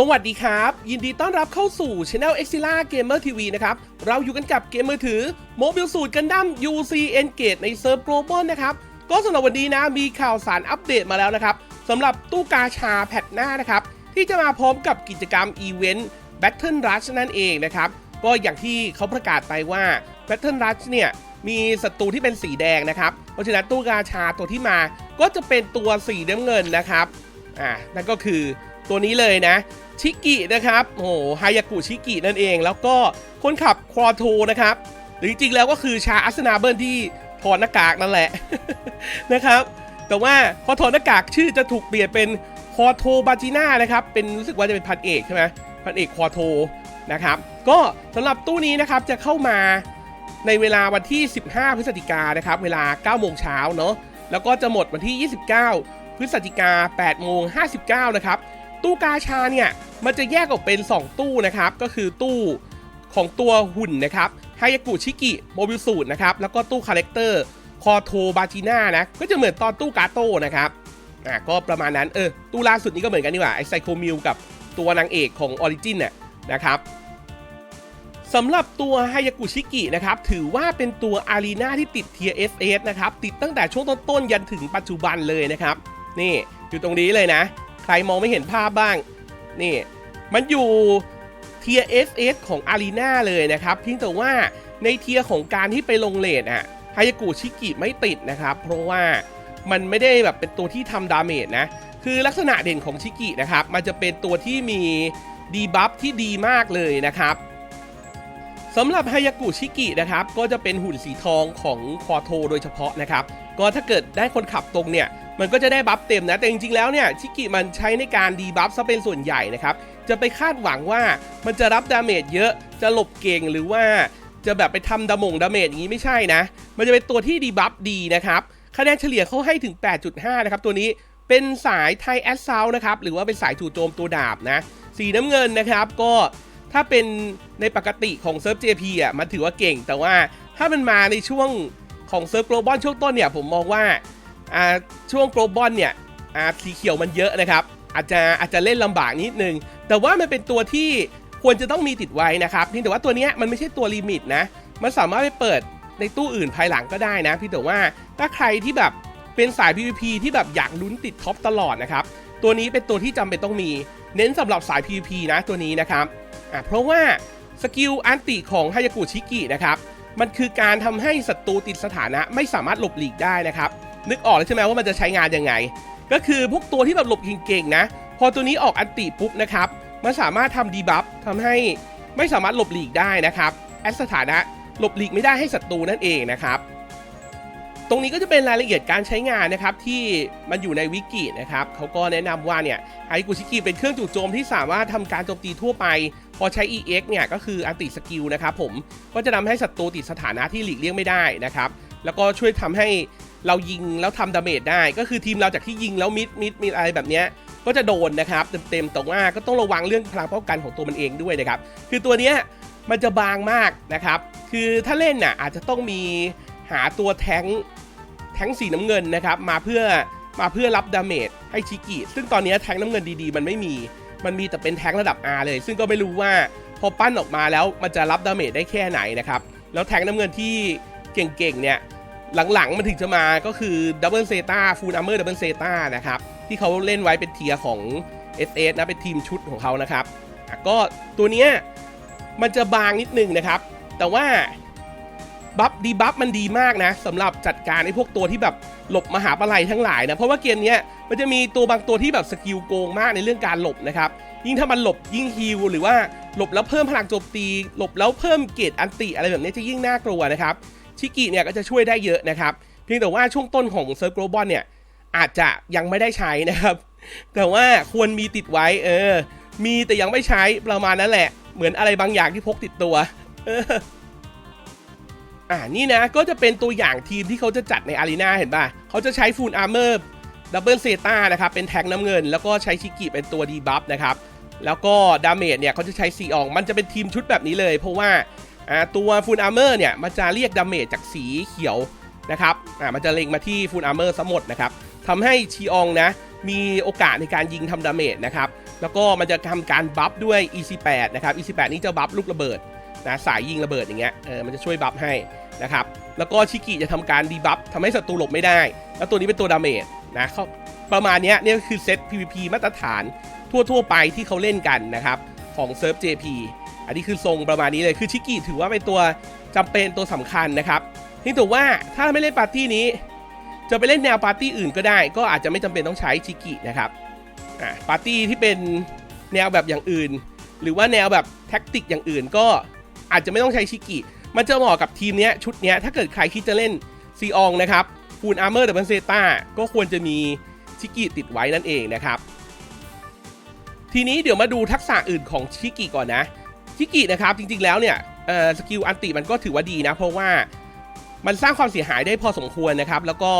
สวัสดีครับ ยินดีต้อนรับเข้าสู่ Channel e x i l a Gamer TV นะครับ เราอยู่กันกับเกมมือถือโมบิลสูตรกันดั้ม UC Engage ในเซิร์ฟ Global นะครับ ก็สำหรับวันนี้นะ มีข่าวสารอัปเดตมาแล้วนะครับสำหรับตู้กาชาแพทหน้านะครับ ที่จะมาพร้อมกับกิจกรรมอีเวนต์ Battle Rush นั่นเองนะครับ ก็อย่างที่เขาประกาศไปว่า Battle Rush เนี่ยมีศัตรูที่เป็นสีแดงนะครับ เพราะฉะนั้นตู้กาชาตัวที่มาก็จะเป็นตัวสีน้ำเงินนะครับอ่านั่นก็คือ ตัวนี้เลยนะ ชิกินะครับโอ้โหฮายากุชิกินั่นเอง แล้วก็คนขับควอโทนะครับหรือจริงๆแล้วก็คือชาอัสนาเบิลที่ถอดหน้ากากนั่นแหละนะครับ แต่ว่าพอถอดหน้ากากชื่อจะถูกเปลี่ยนเป็นคอโทบาจิน่านะครับ เป็นรู้สึกว่าจะเป็นพันเอกใช่ไหมพันเอกคอโทนะครับ ก็สำหรับตู้นี้นะครับจะเข้ามาในเวลาวันที่ 15 พฤศจิกายนนะครับ เวลา 9 โมงเช้าเนาะแล้วก็จะหมดวันที่ 29 พฤศจิกา8โมง59 นะครับ ตู้กาชาเนี่ยมันจะแยกออกเป็น 2 ตู้นะครับ ก็คือตู้ของตัวหุ่นนะครับไฮยากุชิกิโมบิลสูตรนะครับ แล้วก็ตู้คาแรคเตอร์คอโทบาจิน่านะ ก็จะเหมือนตอนตู้กาโต้นะครับ อะก็ประมาณนั้น เออ ตู้ล่าสุดนี้ก็เหมือนกันนี่หว่า ไอไซโคมิลกับตัวนางเอกของออริจินเนี่ยนะครับสำหรับตัวไฮยากุชิกินะครับ ถือว่าเป็นตัวอารีนาที่ติดเทีย SS นะครับ ติดตั้งแต่ช่วงต้นๆยันถึงปัจจุบันเลยนะครับ นี่อยู่ตรงนี้เลยนะ ใครมองไม่เห็นภาพบ้าง นี่ มันอยู่เทีย SS ของอารีนาเลยนะครับเพียงแต่ว่าในเทียของการที่ไปลงเลทอะไฮยากุชิกิไม่ติดนะครับ เพราะว่ามันไม่ได้แบบเป็นตัวที่ทำดาเมจนะ คือลักษณะเด่นของชิกินะครับ มันจะเป็นตัวที่มีดีบัฟที่ดีมากเลยนะครับสำหรับไฮยากุชิกินะครับ ก็จะเป็นหุ่นสีทองของคอโทโดยเฉพาะนะครับ ก็ถ้าเกิดได้คนขับตรงเนี่ย มันก็จะได้บัฟเต็มนะ แต่จริง ๆ แล้วเนี่ยชิกิมันใช้ในการดีบัฟซะเป็นส่วนใหญ่นะครับ จะไปคาดหวังว่ามันจะรับดาเมจเยอะ จะหลบเก่งหรือว่าจะแบบไปทำดามงดาเมจอย่างนี้ไม่ใช่นะ มันจะเป็นตัวที่ดีบัฟดีนะครับ คะแนนเฉลี่ยเขาให้ถึง 8.5 นะครับ ตัวนี้เป็นสายไทแอสซาวนะครับ หรือว่าเป็นสายจู่โจมตัวดาบนะ สีน้ำเงินนะครับก็ถ้าเป็นในปกติของเซิร์ฟ JP อะมันถือว่าเก่ง แต่ว่าถ้ามันมาในช่วงของเซิร์ฟ global ช่วงต้นเนี่ยผมมองว่า ช่วง global เนี่ยสีเขียวมันเยอะนะครับ อาจจะอาจจะเล่นลำบากนิดนึง แต่ว่ามันเป็นตัวที่ควรจะต้องมีติดไว้นะครับเพียงแต่ว่าตัวนี้มันไม่ใช่ตัวลิมิตนะ มันสามารถไปเปิดในตู้อื่นภายหลังก็ได้นะ พียงแต่ว่าถ้าใครที่แบบเป็นสาย PVP ที่แบบอยากลุ้นติดท็อปตลอดนะครับ ตัวนี้เป็นตัวที่จำเป็นต้องมี เน้นสำหรับสาย PVP นะตัวนี้นะครับอะเพราะว่าสกิลอันติของฮายากุชิกินะครับ มันคือการทำให้ศัตรูติดสถานะไม่สามารถหลบหลีกได้นะครับ นึกออกแล้วใช่ไหมว่ามันจะใช้งานยังไง ก็คือพวกตัวที่แบบหลบเก่งๆนะ พอตัวนี้ออกอันติปุ๊บนะครับ มันสามารถทำดีบัฟทำให้ไม่สามารถหลบหลีกได้นะครับแอดสถานะหลบหลีกไม่ได้ให้ศัตรูนั่นเองนะครับ ตรงนี้ก็จะเป็นรายละเอียดการใช้งานนะครับที่มันอยู่ในวิกินะครับเขาก็แนะนำว่าเนี่ยไฮกุชิกิเป็นเครื่องจู่โจมที่สามารถทำการโจมตีทั่วไป พอใช้ EX เนี่ยก็คืออันติสกิลนะครับผมก็จะทำให้ศัตรูติดสถานะที่หลีกเลี่ยงไม่ได้นะครับแล้วก็ช่วยทำให้ เรายิงแล้วทำดาเมจได้ ก็คือทีมเราจากที่ยิงแล้วมิดมิดมิดอะไรแบบเนี้ยก็จะโดนนะครับเต็มๆแต่ว่าก็ต้องระวังเรื่องพลังป้องกันของตัวมันเองด้วยนะครับ คือตัวเนี้ยมันจะบางมากนะครับ คือถ้าเล่นน่ะอาจจะต้องมีหาตัวแท้งแท้งสีน้ำเงินนะครับมาเพื่อมาเพื่อรับดาเมจให้ชิกิ ซึ่งตอนนี้แท้งน้ำเงินดีๆ มันไม่มี มันมีแต่เป็นแท้งระดับ R เลย ซึ่งก็ไม่รู้ว่าพอปั้นออกมาแล้วมันจะรับดาเมจได้แค่ไหนนะครับ แล้วแท้งน้ำเงินที่เก่งๆเนี่ย หลังๆ มันถึงจะมาก็คือดับเบิลเซตาฟูลอัมเมอร์ดับเบิลเซตานะครับ ที่เขาเล่นไว้เป็นเทียของ SS นะ เป็นทีมชุดของเขานะครับ ก็ตัวเนี้ยมันจะบางนิดนึงนะครับ แต่ว่าบัฟดีบัฟมันดีมากนะสำหรับจัดการไอ้พวกตัวที่แบบหลบมหาปลัยทั้งหลายนะ เพราะว่าเกมนี้มันจะมีตัวบางตัวที่แบบสกิลโกงมากในเรื่องการหลบนะครับ ยิ่งถ้ามันหลบยิ่งฮิลหรือว่าหลบแล้วเพิ่มพลังโจมตี หลบแล้วเพิ่มเกรดอันติอะไรแบบนี้จะยิ่งน่ากลัวนะครับ ชิกิเนี่ยก็จะช่วยได้เยอะนะครับ เพียงแต่ว่าช่วงต้นของเซิร์ฟโกลบอลเนี่ยอาจจะยังไม่ได้ใช้นะครับ แต่ว่าควรมีติดไว้เออ มีแต่ยังไม่ใช้ประมาณนั้นแหละ เหมือนอะไรบางอย่างที่พกติดตัวเอออ่านี่นะก็จะเป็นตัวอย่างทีมที่เขาจะจัดในอารีนาเห็นป่ะเขาจะใช้ฟูลอาร์เมอร์ดับเบิลเซตานะครับ เป็นแท็กน้ำเงิน แล้วก็ใช้ชิกิเป็นตัวดีบัฟนะครับ แล้วก็ดาเมจเนี่ยเขาจะใช้ซีออง มันจะเป็นทีมชุดแบบนี้เลย เพราะว่า ตัวฟูลอาร์เมอร์เนี่ยมันจะเรียกดาเมจจากสีเขียวนะครับอ่ามันจะเล็งมาที่ฟูลอาร์เมอร์ซะหมดนะครับทำให้ชีอองนะมีโอกาสในการยิงทำดาเมจนะครับแล้วก็มันจะทำการบัฟด้วย EC8 นะครับ EC8 นี้จะบัฟลูกระเบิดนะสายยิงระเบิดอย่างเงี้ยเออมันจะช่วยบัฟให้นะครับแล้วก็ชิกิจะทำการดีบัฟทำให้ศัตรูหลบไม่ได้ แล้วตัวนี้เป็นตัวดาเมจนะเขาประมาณเนี้ยเนี่ยคือเซต PVP มาตรฐานทั่วๆไปที่เขาเล่นกันนะครับ ของเซิร์ฟ JP อันนี้คือทรงประมาณนี้เลยคือชิกิถือว่าเป็นตัวจำเป็นตัวสำคัญนะครับเพียงแต่ว่าถ้าไม่เล่นปาร์ตี้นี้ จะไปเล่นแนวปาร์ตี้อื่นก็ได้ ก็อาจจะไม่จำเป็นต้องใช้ชิกินะครับอ่าปาร์ตี้ที่เป็นแนวแบบอย่างอื่น หรือว่าแนวแบบแท็กติกอย่างอื่นก็อาจจะไม่ต้องใช้ชิกิมันจะเหมาะกับทีมเนี้ยชุดเนี้ยถ้าเกิดใครคิดจะเล่นซีอองนะครับฟูลอาร์เมอร์เดับเบิลเซต้าก็ควรจะมีชิกิติดไว้นั่นเองนะครับ ทีนี้เดี๋ยวมาดูทักษะอื่นของชิกิก่อนนะ ชิกินะครับจริงๆแล้วเนี่ยสกิลอันติมันก็ถือว่าดีนะ เพราะว่ามันสร้างความเสียหายได้พอสมควรนะครับ แล้วก็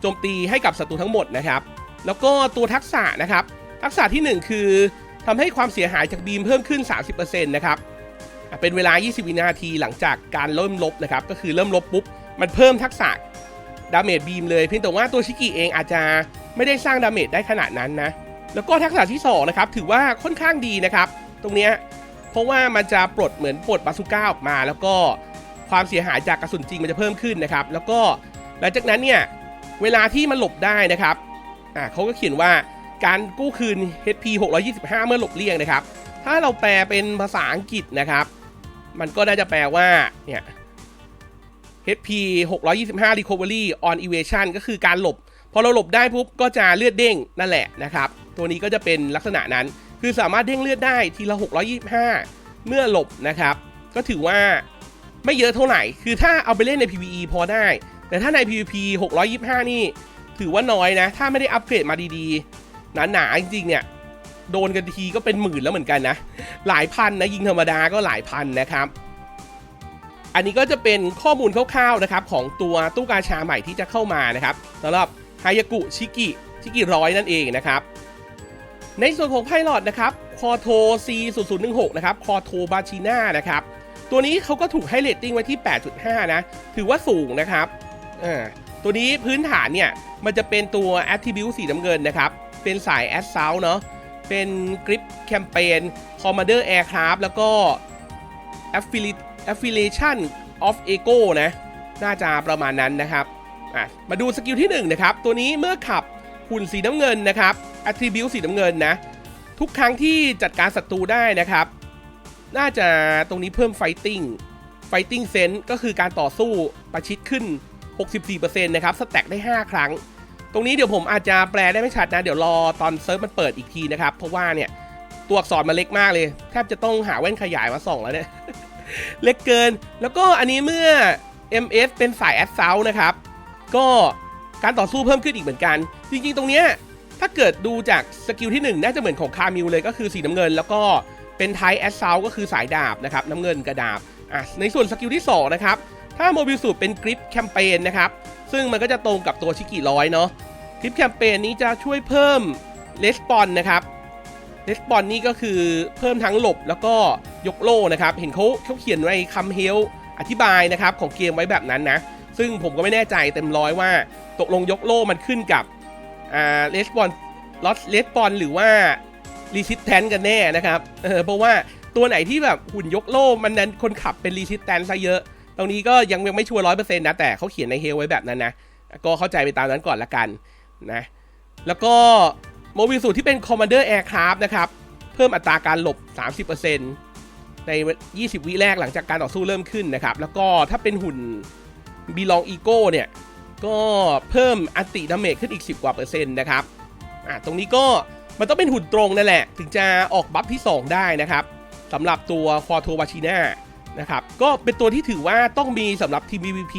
โจมตีให้กับศัตรูทั้งหมดนะครับ แล้วก็ตัวทักษะนะครับ ทักษะทีหนึ่1 คือทำให้ความเสียหายจากบีมเพิ่มขึ้น 30%นะครับเป็นเวลา 20 วินาทีหลังจากการเริ่มลบนะครับ ก็คือเริ่มลบปุ๊บ มันเพิ่มทักษะดาเมจบีมเลย เพียงแต่ว่าตัวชิกิเองอาจจะไม่ได้สร้างดาเมจได้ขนาดนั้นนะ แล้วก็ทักษะที่2นะครับถือว่าค่อนข้างดีนะครับ ตรงเนี้ย เพราะว่ามันจะปลดเหมือนปลดบาซูก้าออกมา แล้วก็ความเสียหายจากกระสุนจริงมันจะเพิ่มขึ้นนะครับ แล้วก็หลังจากนั้นเนี่ยเวลาที่มันหลบได้นะครับอ่าเขาก็เขียนว่าการกู้คืน HP 625 เมื่อหลบเลี่ยงนะครับ ถ้าเราแปลเป็นภาษาอังกฤษนะครับ มันก็น่าจะแปลว่าเนี่ย HP 625 Recovery on Evasion ก็คือการหลบ พอเราหลบได้ปุ๊บก็จะเลือดเด้งนั่นแหละนะครับ ตัวนี้ก็จะเป็นลักษณะนั้น คือสามารถเด้งเลือดได้ทีละ 625 เมื่อหลบนะครับ ก็ถือว่าไม่เยอะเท่าไหร่ คือถ้าเอาไปเล่นใน PVE พอได้ แต่ถ้าใน PVP 625 นี่ ถือว่าน้อยนะ ถ้าไม่ได้อัปเกรดมาดีๆ หนาๆ จริงๆ เนี่ย โดนกันทีก็เป็นหมื่นแล้วเหมือนกันนะ หลายพันนะ ยิงธรรมดาก็หลายพันนะครับ อันนี้ก็จะเป็นข้อมูลคร่าวๆ นะครับ ของตัวตู้กาชาใหม่ที่จะเข้ามานะครับสำหรับฮายากุชิกิชิกิร้อยนั่นเองนะครับ ในส่วนของไพลอตนะครับคอโท C 0 0 1 6นะครับคอโทบาชิน่านะครับ ตัวนี้เขาก็ถูกให้เรตติ้งไว้ที่ 8.5 นะ ถือว่าสูงนะครับอ่าตัวนี้พื้นฐานเนี่ย มันจะเป็นตัว Attribute สีน้ำเงินนะครับ เป็นสาย a s s a u l t เนาะเป็น Grip Campaign Commander Aircraft แล้วก็ Affili- Affiliation of Ego นะ น่าจะประมาณนั้นนะครับอะมาดูสกิลที่ 1 นะครับ ตัวนี้เมื่อขับหุ่นสีน้ำเงินนะครับ Attribute สีน้ำเงินนะ ทุกครั้งที่จัดการศัตรูได้นะครับ น่าจะตรงนี้เพิ่ม Fighting Fighting Sense ก็คือการต่อสู้ประชิดขึ้น 64%นะครับสแต็กได้ 5 ครั้ง ตรงนี้เดี๋ยวผมอาจจะแปลได้ไม่ชัดนะ เดี๋ยวรอตอนเซิร์ฟมันเปิดอีกทีนะครับ เพราะว่าเนี่ย ตัวอักษรมันเล็กมากเลยแทบจะต้องหาแว่นขยายมาส่องแล้วเนี่ยเล็กเกิน แล้วก็อันนี้เมื่อ MS เป็นสายแอดเซานะครับ ก็การต่อสู้เพิ่มขึ้นอีกเหมือนกัน จริงๆ ตรงเนี้ย ถ้าเกิดดูจากสกิลที่ 1 น่าจะเหมือนของคามิลเลยก็คือสีน้ำเงิน แล้วก็เป็นไทแอดเซาก็คือสายดาบนะครับ น้ำเงินกระดาบอ่ะในส่วนสกิลที่ 2 นะครับ ถ้าโมบิลสูตรเป็นกริปแคมเปญนะครับ ซึ่งมันก็จะตรงกับตัวชิกิร้อยเนาะกริปแคมเปญนี้จะช่วยเพิ่มレスปอนนะครับレスปอนนี่ก็คือเพิ่มทั้งหลบแล้วก็ยกโล่นะครับ เห็นเขาเขาเขียนไว้คำเฮลอธิบายนะครับของเกมไว้แบบนั้นนะ ซึ่งผมก็ไม่แน่ใจเต็มร้อยว่าตกลงยกโล่มันขึ้นกับ อ่าเลสปอลลอสเลสบอลหรือว่ารีชิตแทนกันแน่นะครับเออเพราะว่าตัวไหนที่แบบหุ่นยกโล่มันนั้นคนขับเป็นรีชิตแทนซะเยอะ ตรงนี้ก็ยังยังไม่ชัวร้อยเปอร์เซ็นต์นะ แต่เขาเขียนในเฮลไว้แบบนั้นนะ ก็เข้าใจไปตามนั้นก่อนละกันนะ แล้วก็โมบิสูที่เป็นคอมมานเดอร์แอร์คราฟนะครับ เพิ่มอัตราการหลบ 30%ใน 20 วิแรกหลังจากการต่อสู้เริ่มขึ้นนะครับ แล้วก็ถ้าเป็นหุ่นบีลองอีโก้เนี่ย ก็เพิ่มอัติดาเมจขึ้นอีก 10 กว่าเปอร์เซ็นต์นะครับอะตรงนี้ก็มันต้องเป็นหุ่นตรงนั่นแหละ ถึงจะออกบัฟที่ 2 ได้นะครับสำหรับตัวคอโทบาชิน่านะครับก็เป็นตัวที่ถือว่าต้องมีสำหรับทีม PVP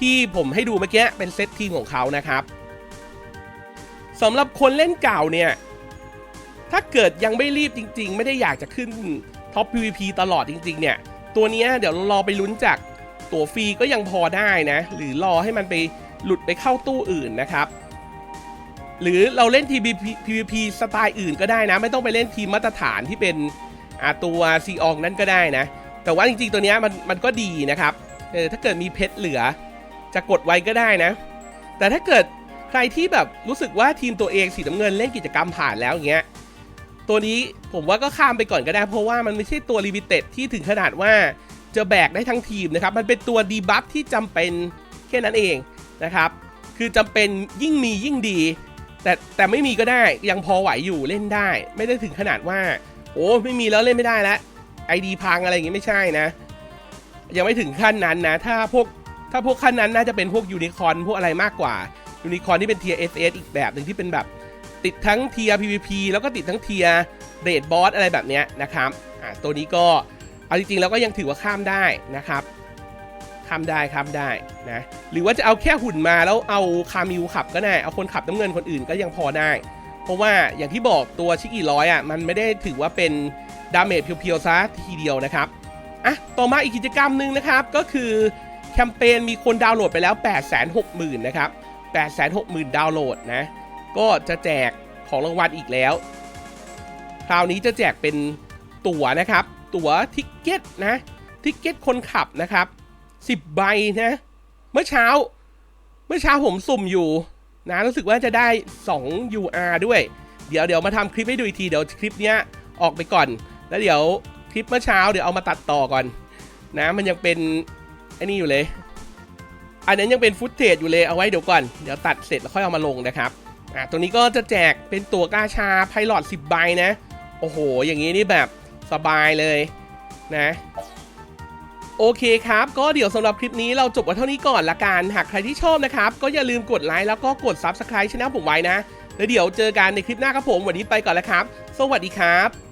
ที่ผมให้ดูเมื่อกี้เป็นเซตทีมของเขานะครับสำหรับคนเล่นเก่าเนี่ย ถ้าเกิดยังไม่รีบจริง ๆ ไม่ได้อยากจะขึ้นท็อป PVP ตลอดจริง ๆ เนี่ย ตัวเนี้ยเดี๋ยวรอไปลุ้นจากตัวฟรีก็ยังพอได้นะ หรือรอให้มันไป หลุดไปเข้าตู้อื่นนะครับ หรือเราเล่นทีม PVP สไตล์อื่นก็ได้นะ ไม่ต้องไปเล่นทีมมาตรฐานที่เป็นตัวซีอองนั่นก็ได้นะ แต่ว่าจริงๆตัวนี้มันมันก็ดีนะครับเออถ้าเกิดมีเพชรเหลือจะกดไว้ก็ได้นะ แต่ถ้าเกิดใครที่แบบรู้สึกว่าทีมตัวเองสีน้ำเงินเล่นกิจกรรมผ่านแล้วอย่างเงี้ยตัวนี้ผมว่าก็ข้ามไปก่อนก็ได้ เพราะว่ามันไม่ใช่ตัวลิมิเต็ดที่ถึงขนาดว่าจะแบกได้ทั้งทีมนะครับ มันเป็นตัวดีบัฟที่จำเป็นแค่นั้นเอง นะครับ คือจำเป็นยิ่งมียิ่งดี แต่แต่ไม่มีก็ได้ยังพอไหวอยู่เล่นได้ ไม่ได้ถึงขนาดว่า โอ้ไม่มีแล้วเล่นไม่ได้แล้วไอดีพังอะไรอย่างงี้ไม่ใช่นะ ยังไม่ถึงขั้นนั้นนะ ถ้าพวกถ้าพวกขั้นนั้นน่าจะเป็นพวกยูนิคอนพวกอะไรมากกว่ายูนิคอนที่เป็นเทียร์เอสอีกแบบหนึ่งที่เป็นแบบติดทั้งเทียร์ PVP แล้วก็ติดทั้งเทียร์เรดบอสอะไรแบบเนี้ยนะครับอ่าตัวนี้ก็เอาจริงๆแล้วก็ยังถือว่าข้ามได้นะครับ ข้ามได้ข้ามได้นะหรือว่าจะเอาแค่หุ่นมาแล้วเอาคามิวขับก็ได้เอาคนขับน้ำเงินคนอื่นก็ยังพอได้ เพราะว่าอย่างที่บอกตัวชิกิร้อยอะมันไม่ได้ถือว่าเป็นดาเมจเพียวๆซะทีเดียวนะครับอะต่อมาอีกกิจกรรมหนึ่งนะครับก็คือแคมเปญมีคนดาวน์โหลดไปแล้ว 860,000นะครับ860,000 ดาวน์โหลดนะก็จะแจกของรางวัลอีกแล้ว คราวนี้จะแจกเป็นตั๋วนะครับ ตั๋วทิกเก็ตนะทิกเก็ตคนขับนะครับ 10ใบนะ เมื่อเช้า เมื่อเช้าผมสุ่มอยู่นะรู้สึกว่าจะได้ 2 UR ด้วย เดี๋ยวเดี๋ยวมาทำคลิปให้ดูอีกที เดี๋ยวคลิปเนี้ยออกไปก่อน แล้วเดี๋ยวคลิปเมื่อเช้าเดี๋ยวเอามาตัดต่อก่อน นะมันยังเป็นไอ้นี่อยู่เลย อันนั้นยังเป็นฟุตเทจอยู่เลยเอาไว้เดี๋ยวก่อน เดี๋ยวตัดเสร็จแล้วค่อยเอามาลงนะครับอะตัวนี้ก็จะแจกเป็นตัวกาชาไพลอต10 ใบนะ โอ้โห อย่างนี้นี่แบบสบายเลยนะ โอเคครับ ก็เดี๋ยวสำหรับคลิปนี้เราจบกันเท่านี้ก่อนละกัน หากใครที่ชอบนะครับ ก็อย่าลืมกดไลค์แล้วก็กด Subscribe ช่องผมไว้นะ แล้วเดี๋ยวเจอกันในคลิปหน้าครับผม วันนี้ไปก่อนแล้วครับ สวัสดีครับ